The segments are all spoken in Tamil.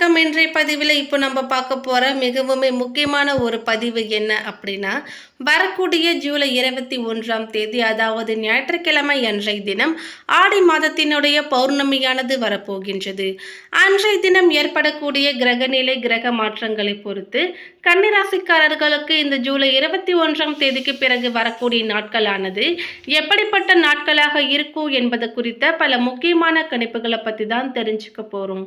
வணக்கம். இன்றைய பதிவில் இப்போ நம்ம பார்க்க போகிற மிகவும் முக்கியமான ஒரு பதிவு என்ன அப்படின்னா வரக்கூடிய ஜூலை இருபத்தி ஒன்றாம் தேதி அதாவது ஞாயிற்றுக்கிழமை அன்றைய தினம் ஆடி மாதத்தினுடைய பௌர்ணமியானது வரப்போகின்றது. அன்றைய தினம் ஏற்படக்கூடிய கிரகநிலை கிரக மாற்றங்களை பொறுத்து கன்னிராசிக்காரர்களுக்கு இந்த ஜூலை இருபத்தி ஒன்றாம் தேதிக்கு பிறகு வரக்கூடிய நாட்களானது எப்படிப்பட்ட நாட்களாக இருக்கும் என்பது குறித்த பல முக்கியமான கணிப்புகளை பற்றி தான் தெரிஞ்சுக்க போகிறோம்.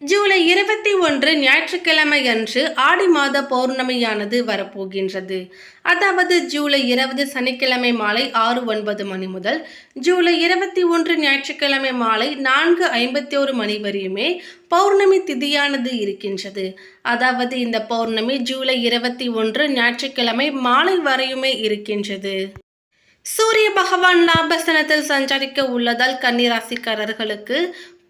ஜூலை இருபத்தி ஒன்று ஞாயிற்றுக்கிழமை அன்று ஆடி மாத பௌர்ணமியானது வரப்போகின்றது. அதாவது ஜூலை இருபது சனிக்கிழமை மாலை ஆறு ஒன்பது மணி முதல் ஜூலை இருபத்தி ஒன்று ஞாயிற்றுக்கிழமை மாலை நான்கு ஐம்பத்தி ஒரு மணி வரையுமே பௌர்ணமி திதியானது இருக்கின்றது. அதாவது இந்த பௌர்ணமி ஜூலை இருபத்தி ஒன்று ஞாயிற்றுக்கிழமை மாலை வரையுமே இருக்கின்றது. சூரிய பகவான் லாபஸ்தனத்தில் சஞ்சரிக்க உள்ளதால் கன்னிராசிக்காரர்களுக்கு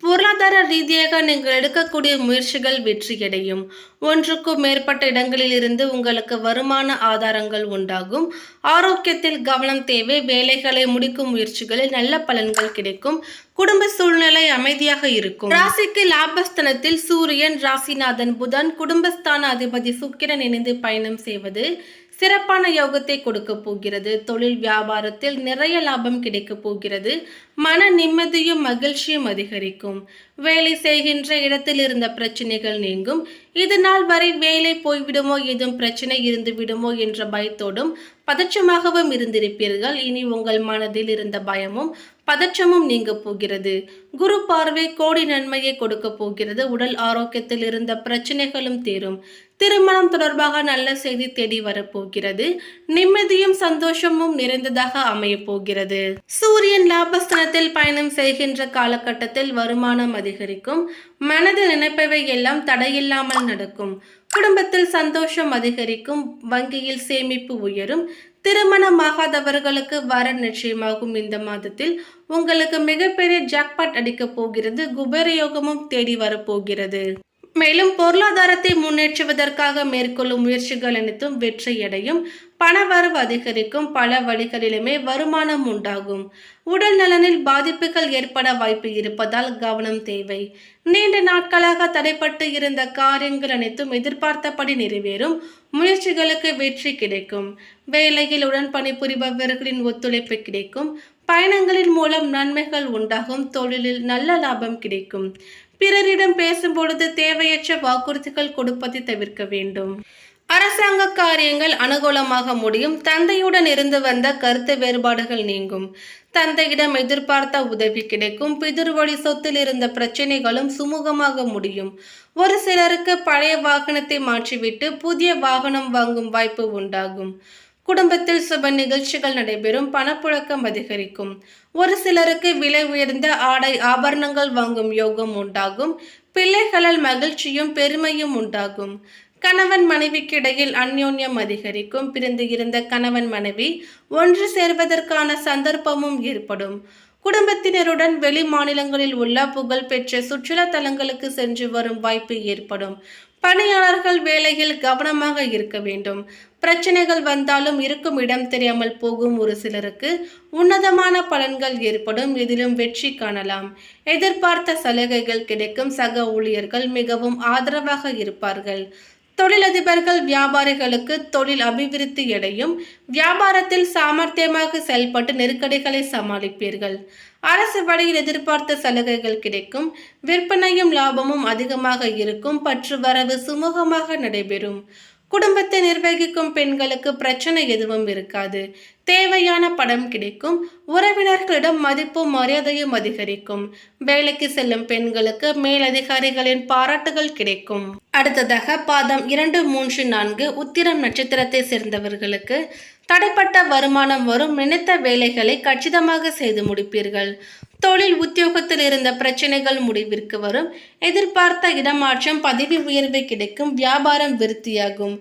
பொருளாதார ரீதியாக நீங்கள் எடுக்கக்கூடிய முயற்சிகள் வெற்றியடையும். ஒன்றுக்கும் மேற்பட்ட இடங்களில் இருந்து உங்களுக்கு வருமான ஆதாரங்கள் உண்டாகும். ஆரோக்கியத்தில் கவனம் தேவை. வேலைகளை முடிக்கும் முயற்சிகளில் நல்ல பலன்கள் கிடைக்கும். குடும்ப சூழ்நிலை அமைதியாக இருக்கும். ராசிக்கு லாபஸ்தனத்தில் சூரியன் ராசிநாதன் புதன் குடும்பஸ்தான அதிபதி சுக்கிரன் இணைந்து பயணம் செய்வது சிறப்பான யோகத்தை கொடுக்க போகிறது. தொழில் வியாபாரத்தில் நிறைய லாபம் கிடைக்க போகிறது. மன நிம்மதியும் மகிழ்ச்சியும் அதிகரிக்கும். வேலை செய்கின்ற இடத்தில் இருந்த பிரச்சனைகள் நீங்கும். இது நாள் வரை வேலை போய்விடுமோ ஏதும் பிரச்சனை இருந்து விடுமோ என்ற பயத்தோடும் பதற்றமாகவும் இருந்திருப்பீர்கள். இனி உங்கள் மனதில் இருந்த பயமும் பதற்றமும் நீங்க போகிறது. குரு பார்வை கோடி நன்மையை கொடுக்க போகிறது. உடல் ஆரோக்கியத்தில் இருந்த பிரச்சனைகளும் தீரும். திருமணம் தொடர்பாக நல்ல செய்தி தேடி வரப்போகிறது. நிம்மதியும் சந்தோஷமும் நிறைந்ததாக அமைய போகிறது. சூரியன் லாபஸ்தனத்தில் பயணம் செய்கின்ற காலகட்டத்தில் வருமானம் அதிகரிக்கும். மனதில் நினைப்பவை எல்லாம் தடையில்லாமல் நடக்கும். குடும்பத்தில் சந்தோஷம் அதிகரிக்கும். வங்கியில் சேமிப்பு உயரும். திருமணமாகாதவர்களுக்கு வர நிச்சயமாகும். இந்த மாதத்தில் உங்களுக்கு மிகப்பெரிய ஜாக்பாட் அடிக்கப் போகிறது. குபேரயோகமும் தேடி வரப்போகிறது. மேலும் பொருளாதாரத்தை முன்னேற்றுவதற்காக மேற்கொள்ளும் முயற்சிகள் அனைத்தும் வெற்றியடையும். பணவரவு அதிகரிக்கும். பல வழிகளிலுமே வருமானம் உண்டாகும். உடல் நலனில் பாதிப்புகள் ஏற்பட வாய்ப்பு இருப்பதால் கவனம் தேவை. நீண்ட நாட்களாக தடைப்பட்டு இருந்த காரியங்கள் அனைத்தும் எதிர்பார்த்தபடி நிறைவேறும். முயற்சிகளுக்கு வெற்றி கிடைக்கும். வேலையில் உடன் பணிபுரிபவர்களின் ஒத்துழைப்பு கிடைக்கும். பயணங்களின் மூலம் நன்மைகள் உண்டாகும். தொழிலில் நல்ல லாபம் கிடைக்கும். பிறரிடம் பேசும் பொழுது தேவையற்ற வாக்குறுதிகள் கொடுப்பதை தவிர்க்க வேண்டும். அரசாங்க காரியங்கள் அனுகூலமாக முடியும். தந்தையுடன் இருந்து வந்த கருத்து வேறுபாடுகள் நீங்கும். தந்தையிடம் எதிர்பார்த்த உதவி கிடைக்கும். பிதிர்வழி சொத்தில் இருந்த பிரச்சனைகளும் சுமூகமாக முடியும். ஒரு சிலருக்கு பழைய வாகனத்தை மாற்றிவிட்டு புதிய வாகனம் வாங்கும் வாய்ப்பு உண்டாகும். குடும்பத்தில் சுப நிகழ்ச்சிகள் நடைபெறும் பணப்புழக்கம் அதிகரிக்கும். ஒரு சிலருக்கு விலை உயர்ந்த ஆடை ஆபரணங்கள் வாங்கும் யோகம் உண்டாகும். பிள்ளைகளால் மகிழ்ச்சியும் பெருமையும் உண்டாகும். கணவன் மனைவிக்கு இடையில் அந்யோன்யம் அதிகரிக்கும். பிரிந்து இருந்த கணவன் மனைவி ஒன்று சேர்வதற்கான சந்தர்ப்பமும் ஏற்படும். குடும்பத்தினருடன் வெளி மாநிலங்களில் உள்ள புகழ்பெற்ற சுற்றுலா தலங்களுக்கு சென்று வரும் வாய்ப்பு ஏற்படும். பணியாளர்கள் வேலையில் கவனமாக இருக்க வேண்டும். பிரச்சனைகள் வந்தாலும் இருக்கும் இடம் தெரியாமல் போகும் ஒரு சிலருக்கு உன்னதமான பலன்கள் ஏற்படும். இதிலும் வெற்றி காணலாம். எதிர்பார்த்த சலுகைகள் கிடைக்கும். சக ஊழியர்கள் மிகவும் ஆதரவாக இருப்பார்கள். தொழிலதிபர்கள் வியாபாரிகளுக்கு தொழில் அபிவிருத்தி அடையும் வியாபாரத்தில் சாமர்த்தியமாக செயல்பட்டு நெருக்கடிகளை சமாளிப்பீர்கள். அரசு வழியில் எதிர்பார்த்த சலுகைகள் கிடைக்கும். விற்பனையும் லாபமும் அதிகமாக இருக்கும். பற்று வரவு சுமூகமாக நடைபெறும். குடும்பத்தை நிர்வகிக்கும் பெண்களுக்கு பிரச்சனை எதுவும் இருக்காது. தேவையான படம் கிடைக்கும். உறவினர்களிடம் மதிப்பும் மரியாதையும் அதிகரிக்கும். வேலைக்கு செல்லும் பெண்களுக்கு மேலதிகாரிகளின் பாராட்டுகள் கிடைக்கும். அடுத்ததாக பாதம் இரண்டு மூன்று நான்கு உத்திரம் நட்சத்திரத்தை சேர்ந்தவர்களுக்கு தடைப்பட்ட வருமானம் வரும். நினைத்த வேலைகளை கச்சிதமாக செய்து முடிப்பீர்கள். தொழில் உத்தியோகத்தில் இருந்த பிரச்சனைகள் முடிவிற்கு வரும். எதிர்பார்த்த இடமாற்றம் பதவி உயர்வு கிடைக்கும். வியாபாரம் விருத்தியாகும்.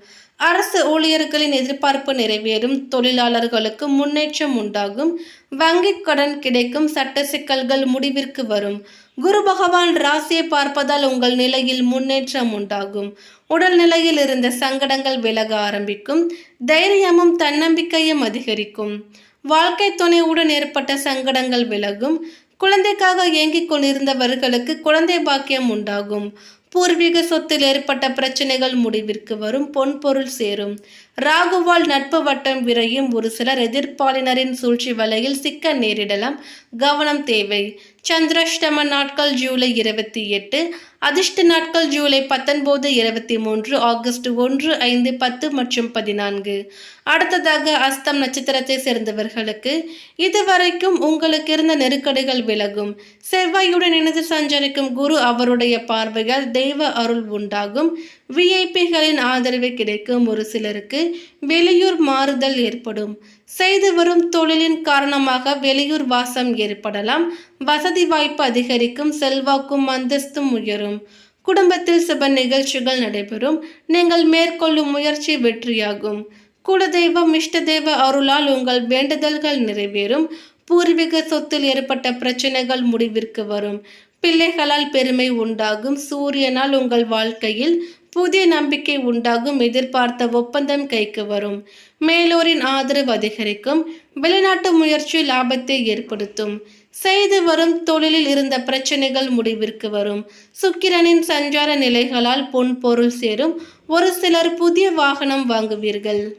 அரசு ஊழியர்களின் எதிர்பார்ப்பு நிறைவேறும் தொழிலாளர்களுக்கு முன்னேற்றம் உண்டாகும் வங்கிக் கடன் கிடைக்கும் சட்ட சிக்கல்கள் முடிவிற்கு வரும். குரு பகவான் ராசியை பார்ப்பதால் உங்கள் நிலையில் முன்னேற்றம் உண்டாகும். உடல் நிலையில் இருந்த சங்கடங்கள் விலக ஆரம்பிக்கும். தைரியமும் தன்னம்பிக்கையும் அதிகரிக்கும். வாழ்க்கை துணையுடன் ஏற்பட்ட சங்கடங்கள் விலகும். குழந்தைக்காக ஏங்கிக் கொண்டிருந்தவர்களுக்கு குழந்தை பாக்கியம் உண்டாகும். பூர்வீக சொத்தில் ஏற்பட்ட பிரச்சனைகள் முடிவிற்கு வரும் பொன் பொருள் சேரும். ராகுவால் நட்பு வட்டம் விரையும் ஒரு சிலர் எதிர்ப்பாளினரின் சூழ்ச்சி வலையில் சிக்க நேரிடலாம். கவனம் தேவை. சந்திராஷ்டம நாட்கள் ஜூலை இருபத்தி எட்டு அதிர்ஷ்ட நாட்கள் ஜூலை பத்தொன்பது இருபத்தி மூன்று ஆகஸ்ட் ஒன்று ஐந்து பத்து மற்றும் பதினான்கு. அடுத்ததாக அஸ்தம் நட்சத்திரத்தை சேர்ந்தவர்களுக்கு இதுவரைக்கும் உங்களுக்கு இருந்த நெருக்கடிகள் விலகும். செவ்வாயுடன் இணைந்து சஞ்சரிக்கும் குரு அவருடைய பார்வையால் தெய்வ அருள் உண்டாகும். விஐபிகளின் ஆதரவு கிடைக்கும் ஒரு சிலருக்கு வெளியூர் மாறுதல் ஏற்படும். செய்து வரும் தொழிலின் காரணமாக வெளியூர் வாசம் ஏற்படலாம். வசதி வாய்ப்பு அதிகரிக்கும் செல்வாக்கும் அந்தஸ்தும் உயரும். குடும்பத்தில் சுப நிகழ்ச்சிகள் நடைபெறும். நீங்கள் மேற்கொள்ளும் முயற்சி வெற்றியாகும். குலதெய்வம் இஷ்டதெய்வ அருளால் உங்கள் வேண்டுதல்கள் நிறைவேறும். பூர்வீக சொத்தில் ஏற்பட்ட பிரச்சனைகள் முடிவிற்கு வரும். பிள்ளைகளால் பெருமை உண்டாகும். சூரியனால் உங்கள் வாழ்க்கையில் புதிய நம்பிக்கை உண்டாகும் எதிர்பார்த்த ஒப்பந்தம் கைக்கு வரும். மேலோரின் ஆதரவு அதிகரிக்கும். வெளிநாட்டு முயற்சி லாபத்தை ஏற்படுத்தும். செய்து வரும் தொழிலில் இருந்த பிரச்சனைகள் முடிவிற்கு வரும். சுக்கிரனின் சஞ்சார நிலைகளால் பொன் பொருள் சேரும். ஒரு சிலர் புதிய வாகனம் வாங்குவீர்கள்.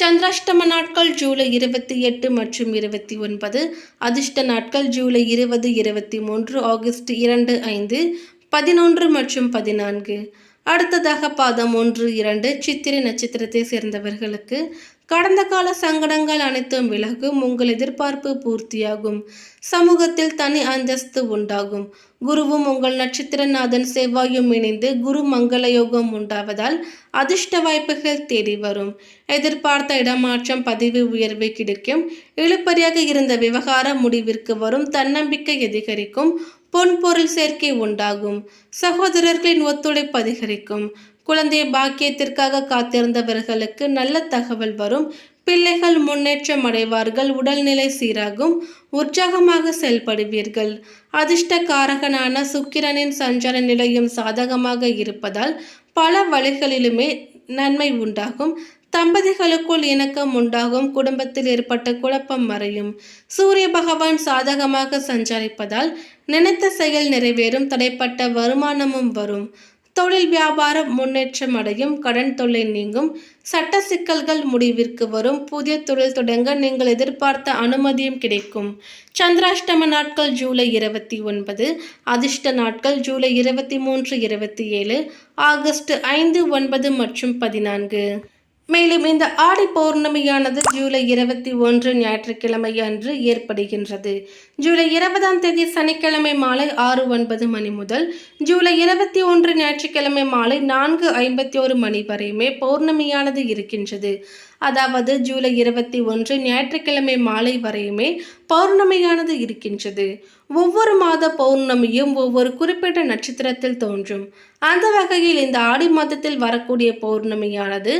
சந்திராஷ்டம நாட்கள் ஜூலை இருபத்தி எட்டு மற்றும் இருபத்தி ஒன்பது. அதிர்ஷ்ட நாட்கள் ஜூலை இருபது இருபத்தி மூன்று ஆகஸ்ட் இரண்டு ஐந்து. பதினொன்று மற்றும் பதினான்கு. அடுத்ததாக பாதம் ஒன்று இரண்டு சித்திரை நட்சத்திரத்தை சேர்ந்தவர்களுக்கு கடந்த கால சங்கடங்கள் அனைத்தும் விலகும் உங்கள் எதிர்பார்ப்பு பூர்த்தியாகும். சமூகத்தில் தனி அந்தஸ்து உண்டாகும். குருவும் உங்கள் நட்சத்திரநாதன் செவ்வாயும் இணைந்து குரு மங்கள யோகம் உண்டாவதால் அதிர்ஷ்ட வாய்ப்புகள் தேடி வரும். எதிர்பார்த்த இடமாற்றம் பதிவு உயர்வு கிடைக்கும். இழுப்பறியாக இருந்த விவகார முடிவிற்கு வரும் தன்னம்பிக்கை அதிகரிக்கும். பொன் பொருள் சேர்க்கை உண்டாகும். சகோதரர்களின் ஒத்துழைப்பு அதிகரிக்கும். குழந்தை பாக்கியத்திற்காக காத்திருந்தவர்களுக்கு நல்ல தகவல் வரும். பிள்ளைகள் முன்னேற்றம் அடைவார்கள். உடல்நிலை சீராகும். உற்சாகமாக செயல்படுவீர்கள். அதிர்ஷ்ட காரகனான சுக்கிரனின் சஞ்சார நிலையும் சாதகமாக இருப்பதால் பல வழிகளிலுமே நன்மை உண்டாகும். தம்பதிகளுக்குள் இணக்கம் உண்டாகும். குடும்பத்தில் ஏற்பட்ட குழப்பம் மறையும். சூரிய பகவான் சாதகமாக சஞ்சரிப்பதால் நினைத்த செயல் நிறைவேறும். தடைப்பட்ட வருமானமும் வரும். தொழில் வியாபாரம் முன்னேற்றம் அடையும் கடன் தொல்லை நீங்கும் சட்ட சிக்கல்கள் முடிவிற்கு வரும் புதிய தொழில் தொடங்க நீங்கள் எதிர்பார்த்த அனுமதியும் கிடைக்கும். சந்திராஷ்டம நாட்கள் ஜூலை இருபத்தி ஒன்பது அதிர்ஷ்ட நாட்கள் ஜூலை இருபத்தி மூன்று இருபத்தி ஏழு ஆகஸ்ட் ஐந்து ஒன்பது மற்றும் பதினான்கு. மேலும் இந்த ஆடி பௌர்ணமியானது ஜூலை இருபத்தி ஒன்று ஞாயிற்றுக்கிழமை அன்று ஏற்படுகின்றது. ஜூலை இருபதாம் தேதி சனிக்கிழமை மாலை ஆறு ஒன்பது மணி முதல் ஜூலை இருபத்தி ஒன்று ஞாயிற்றுக்கிழமை மாலை நான்கு ஐம்பத்தி ஒரு மணி வரையுமே பௌர்ணமியானது இருக்கின்றது. அதாவது ஜூலை இருபத்தி ஒன்று ஞாயிற்றுக்கிழமை மாலை வரையுமே பௌர்ணமியானது இருக்கின்றது. ஒவ்வொரு மாத பௌர்ணமியும் ஒவ்வொரு குறிப்பிட்ட நட்சத்திரத்தில் தோன்றும். அந்த வகையில் இந்த ஆடி மாதத்தில் வரக்கூடிய பௌர்ணமியானது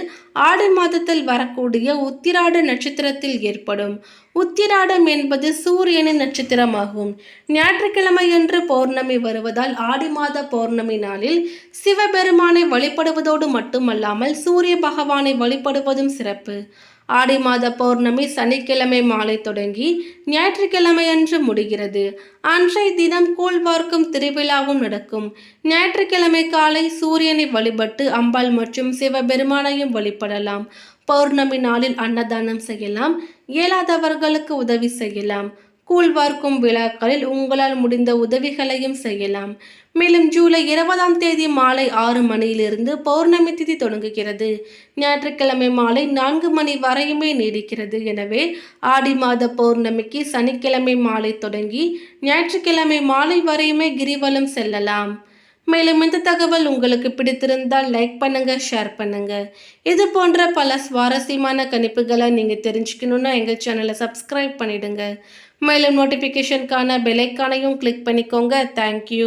ஆடி மாதத்தில் வரக்கூடிய உத்திராட நட்சத்திரத்தில் ஏற்படும். உத்திராடம் என்பது சூரியனின் நட்சத்திரமாகும். ஞாயிற்றுக்கிழமையன்று பௌர்ணமி வருவதால் ஆடி மாத பௌர்ணமி நாளில் சிவபெருமானை வழிபடுவதோடு மட்டுமல்லாமல் சூரிய பகவானை வழிபடுவதும் சிறப்பு. ஆடி மாத பௌர்ணமி சனிக்கிழமை மாலை தொடங்கி ஞாயிற்றுக்கிழமையன்று முடிகிறது. அன்றைய தினம் கூழ் பார்க்கும் திருவிழாவும் நடக்கும். ஞாயிற்றுக்கிழமை காலை சூரியனை வழிபட்டு அம்பாள் மற்றும் சிவபெருமானையும் வழிபடலாம். பௌர்ணமி நாளில் அன்னதானம் செய்யலாம். இயலாதவர்களுக்கு உதவி செய்யலாம். கூழ்வார்க்கும் விழாக்களில் உங்களால் முடிந்த உதவிகளையும் செய்யலாம். மேலும் ஜூலை இருபதாம் தேதி மாலை ஆறு மணியிலிருந்து பௌர்ணமி திதி தொடங்குகிறது. ஞாயிற்றுக்கிழமை மாலை நான்கு மணி வரையுமே நீடிக்கிறது. எனவே ஆடி மாத பௌர்ணமிக்கு சனிக்கிழமை மாலை தொடங்கி ஞாயிற்றுக்கிழமை மாலை வரையுமே கிரிவலம் செல்லலாம். மேலும் இந்த தகவல் உங்களுக்கு பிடித்திருந்தால் லைக் பண்ணுங்க ஷேர் பண்ணுங்க. இது போன்ற பல சுவாரஸ்யமான கணிப்புகளை நீங்கள் தெரிஞ்சுக்கணுன்னா எங்கள் சேனலை சப்ஸ்கிரைப் பண்ணிடுங்க. மேலும் நோட்டிஃபிகேஷனுக்கான பெலைக்கானையும் கிளிக் பண்ணிக்கோங்க. தேங்க்யூ